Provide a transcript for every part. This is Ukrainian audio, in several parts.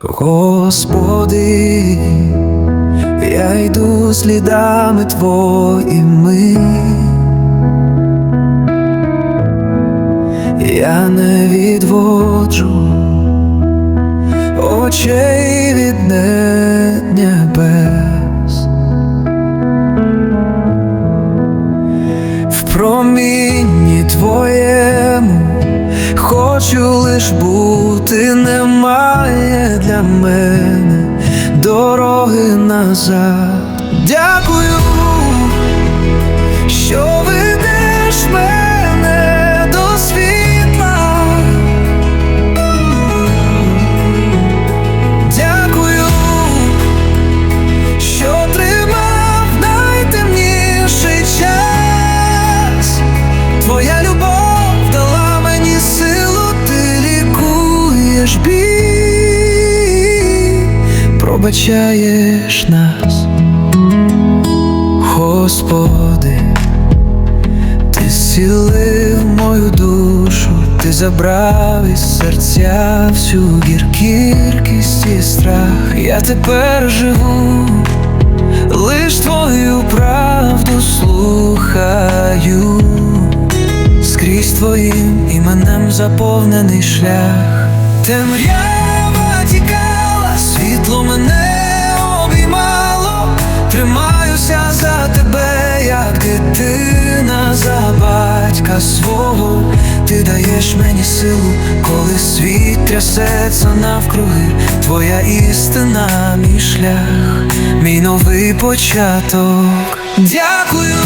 Господи, я йду слідами твоїми, я не відводжу очей від не- небес. Хочу лиш бути, немає для мене дороги назад. Дякую, що ведеш мене пробачаєш нас, Господи, ти зцілив мою душу, ти забрав із серця всю гіркіркість і страх. Я тепер живу, лиш твою правду слухаю, скрізь твоїм іменем заповнений шлях. Темрява батька свого. Ти даєш мені силу, коли світ трясеться навкруги, твоя істина, мій шлях, мій новий початок. Дякую,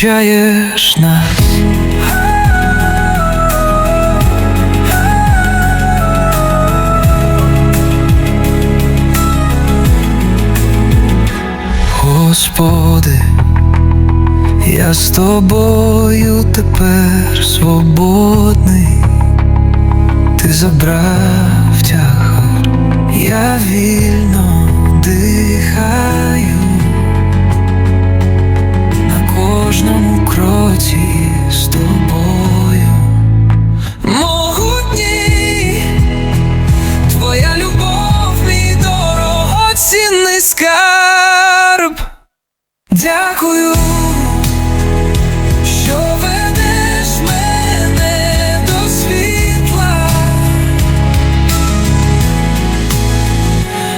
пробачаєш нас. Господи, я з тобою тепер свободний, ти забрав тягар, я вільно дихаю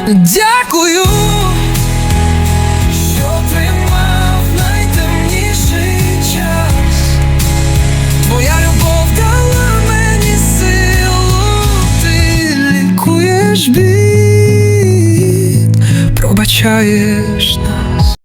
Дякую, що тримав найтемніший час. Твоя любов дала мені силу, ти лікуєш пробачаєш